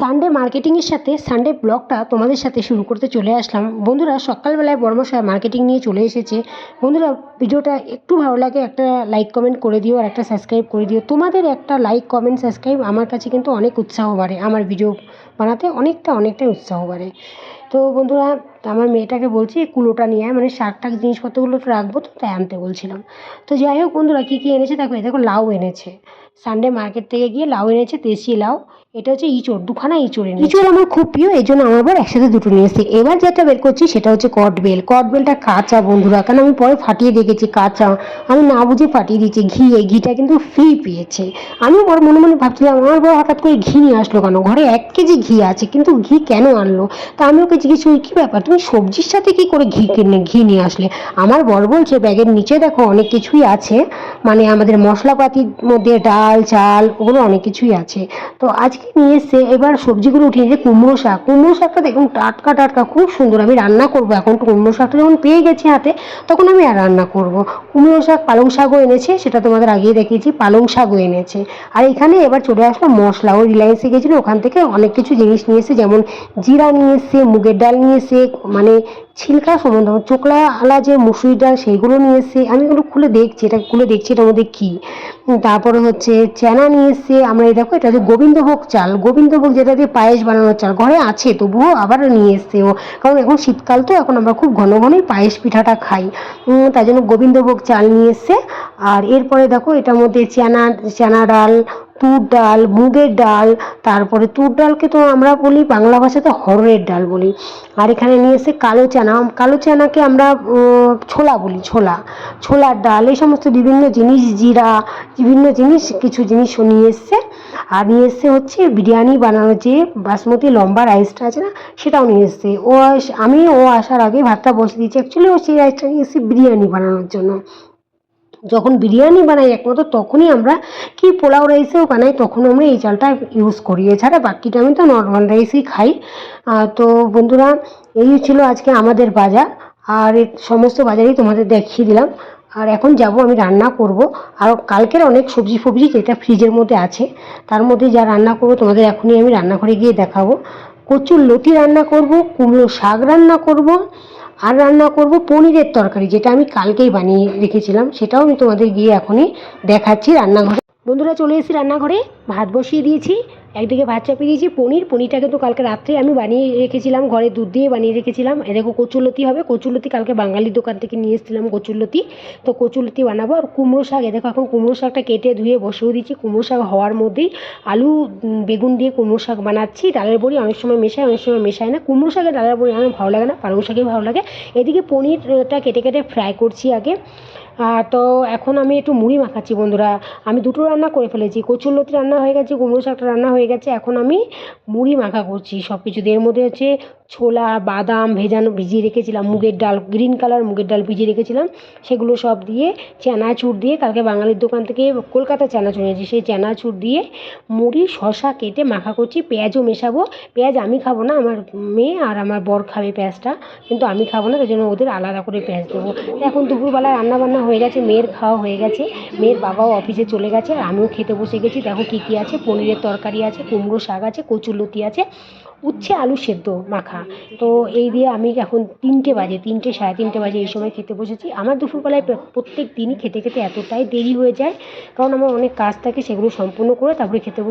Sunday মার্কেটিংয়ের সাথে Sunday ব্লগটা তোমাদের সাথে শুরু করতে চলে আসলাম। বন্ধুরা, সকালবেলায় বড়মশাই মার্কেটিং নিয়ে চলে এসেছে। বন্ধুরা, ভিডিওটা একটু ভালো লাগে, একটা লাইক কমেন্ট করে দিও আর একটা সাবস্ক্রাইব করে দিও। তোমাদের একটা লাইক কমেন্ট সাবস্ক্রাইব আমার কাছে কিন্তু অনেক উৎসাহ বাড়ে। আমার ভিডিও বানাতে অনেকটা, অনেকটাই উৎসাহ বাড়ে। তো বন্ধুরা, আমার মেয়েটাকে বলছি, কুলোটা নিয়ে মানে শাক টাক জিনিসপত্রগুলো রাখব তো, তাই আনতে বলছিলাম। তো যাই হোক বন্ধুরা, কী কী এনেছে দেখো দেখো লাউ এনেছে। সানডে মার্কেট থেকে গিয়ে লাউ এনেছে, দেশি লাউ। এটা হচ্ছে ইঁচড়, দুখানা ইঁচড় এনেছে। ইঁচড় আমার খুব প্রিয় এই জন্য আমার একসাথে দুটো নিয়ে এসেছি। এবার যেটা বের করছি সেটা হচ্ছে কটবেল কটবেলটা কাঁচা, বন্ধুরা, কারণ আমি পরে ফাটিয়ে দেখেছি কাঁচা। আমি না বুঝে ফাটিয়ে দিয়েছি ঘি। এই ঘিটা কিন্তু ফ্রি পেয়েছে। আমি বড় মনে মনে ভাবছিলাম, আমার বড় হঠাৎ করে ঘি নিয়ে আসলো কেন? ঘরে এক কেজি ঘি আছে, কিন্তু ঘি কেন আনলো? তা আমি ওকে জিজ্ঞেস করি, কী ব্যাপার? তুমি সবজির সাথে কী করে ঘি কিনে, ঘি নিয়ে আসলে? আমার বর বলছে, ব্যাগের নিচে দেখো, অনেক কিছুই আছে। মানে আমাদের মশলাপাতির মধ্যে ডাল চাল, ওগুলো অনেক কিছুই আছে। তো আজকে নিয়ে এসে এবার সবজিগুলো উঠিয়ে যে কুমড়ো শাক। কুমড়ো শাকটা দেখুন, টাটকা টাটকা, খুব সুন্দর। আমি রান্না করব এখন। কুমড়ো শাকটা যখন পেয়ে গেছি হাতে, তখন আমি আর রান্না করব। কুমড়ো শাক, পালং শাকও এনেছে, সেটা তোমাদের আগেই দেখিয়েছি, পালং শাকও এনেছে। আর এখানে এবার চলে আসলো মশলা। ও রিলায়েন্সে গেছিল ওখান থেকে অনেক কিছু জিনিস নিয়ে এসে, যেমন জিরা নিয়ে এসে, মুগের ডাল নিয়ে এসে মানে ছিলকা সম্বন্ধ চোকলা আলা যে মুসুরি ডাল সেইগুলো নিয়ে এসে আমি এগুলো খুলে দেখছি, এটা খুলে দেখছি এটার মধ্যে কী? তারপরে হচ্ছে চেনা নিয়ে এসছে আমরা এই দেখো, এটা হচ্ছে গোবিন্দভোগ চাল। গোবিন্দভোগ যেটা দিয়ে পায়েস বানানোর চাল, ঘরে আছে তবুও আবার নিয়ে এসছে ও। কারণ এখন শীতকাল তো, এখন আমরা খুব ঘন ঘনই পায়েস পিঠাটা খাই। তাই জন্য গোবিন্দভোগ চাল নিয়ে এসছে। আর এরপরে দেখো, এটার মধ্যে চেনা চেনা ডাল তুর ডাল, মুগের ডাল, তারপরে তুর ডালকে তো আমরা বলি বাংলা ভাষাতে হরড়ের ডাল বলি। আর এখানে নিয়ে এসে কালো চানা, কালো চানাকে আমরা ছোলা বলি, ছোলা। ছোলার ডাল, এই সমস্ত বিভিন্ন জিনিস, জিরা, বিভিন্ন জিনিস, কিছু জিনিস নিয়ে এসছে। আর নিয়ে এসছে হচ্ছে বিরিয়ানি বানানোর যে বাসমতি লম্বা রাইসটা আছে না, সেটাও নিয়ে এসছে। ও আমি ও আসার আগে ভাতটা বসে দিয়েছি। অ্যাকচুয়ালি ও সেই রাইসটা নিয়ে এসছে বিরিয়ানি বানানোর জন্য। যখন বিরিয়ানি বানাই একমাত্র, তখনই আমরা কি পোলাও রাইসেও বানাই তখন আমরা এই চালটা ইউজ করি। এছাড়া বাকিটা আমি তো নর্মাল রাইসই খাই। তো বন্ধুরা, এই ছিল আজকে আমাদের বাজার। আর সমস্ত বাজারই তোমাদের দেখিয়ে দিলাম। আর এখন যাব আমি রান্না করব। আর কালকের অনেক সবজি ফবজি যেটা ফ্রিজের মধ্যে আছে, তার মধ্যে যা রান্না করব তোমাদের এখনই আমি রান্নাঘরে গিয়ে দেখাবো। কচুর লতি রান্না করব, কুমড়ো শাক রান্না করব আর রান্না করব পনিরের তরকারি, যেটা আমি কালকেই বানিয়ে রেখেছিলাম। সেটাও আমি তোমাদের গিয়ে এখনই দেখাচ্ছি রান্নাঘরে। বন্ধুরা, চলে এসেছি রান্নাঘরে। ভাত বসিয়ে দিয়েছি। একদিকে ভাত চাপিয়ে দিয়েছি, পনির। পনিরটাকে তো কালকে রাত্রে আমি বানিয়ে রেখেছিলাম, ঘরে দুধ দিয়ে বানিয়ে রেখেছিলাম। এ দেখো কচুরলতি হবে, কচুরলতি কালকে বাঙালির দোকান থেকে নিয়ে এসেছিলাম কচুরলতি। তো কচুরলতি বানাবো আর কুমড়ো শাক, এ দেখো এখন কুমড়ো শাকটা কেটে ধুয়ে বসিয়ে দিয়েছি। কুমড়ো শাক হওয়ার মধ্যেই আলু বেগুন দিয়ে কুমড়ো শাক বানাচ্ছি। ডালের বড়ি অনেক সময় মেশাই অনেক সময় মেশাই না। কুমড়ো শাকের ডালের বড়ি আমার ভালো লাগে না, পালং শাকই ভালো লাগে। এদিকে পনিরটা কেটে কেটে ফ্রাই করছি আগে। তো এখন আমি একটু মুড়ি মাখাচ্ছি বন্ধুরা। আমি দুটো রান্না করে ফেলেছি। কচুরলতি রান্না হয়ে গেছে, কুমড়ো শাকটা রান্না হয়ে গেছে। এখন আমি মুড়ি মাখা করছি সব কিছু এর মধ্যে হচ্ছে ছোলা, বাদাম ভেজানো, ভিজিয়ে রেখেছিলাম, মুগের ডাল গ্রিন কালার মুগের ডাল ভিজিয়ে রেখেছিলাম। সেগুলো সব দিয়ে চানাচুর দিয়ে কালকে বাঙালির দোকান থেকে কলকাতা চানাচুর এনেছি। সেই চানাচুর দিয়ে মুড়ি শশা কেটে মাখা করছি। পেঁয়াজও মেশাবো। পেঁয়াজ আমি খাব না, আমার মেয়ে আর আমার বর খাবে পেঁয়াজটা। কিন্তু আমি খাব না, তাই জন্য ওদের আলাদা করে পেঁয়াজ দেবো। এখন দুপুরবেলা রান্না বান্না হয়ে গেছে, মেয়ের খাওয়া হয়ে গেছে। মেয়ের বাবাও অফিসে চলে গেছে, আর আমিও খেতে বসে গেছি। দেখো কী কী আছে, পনিরের তরকারি আছে কুমড়ো শাক আছে কচুরলতি আছে, উচ্ছে, আলু সেদ্ধ, মাখা। তো এই দিয়ে আমি এখন তিনটে বাজে, তিনটে, সাড়ে তিনটে বাজে এই সময় খেতে বসেছি। আমার দুপুরবেলায় প্র- প্রত্যেক দিনই খেতে খেতে এতটাই দেরি হয়ে যায়, কারণ আমার অনেক কাজ থাকে, সেগুলো সম্পূর্ণ করে তারপরে খেতে বসি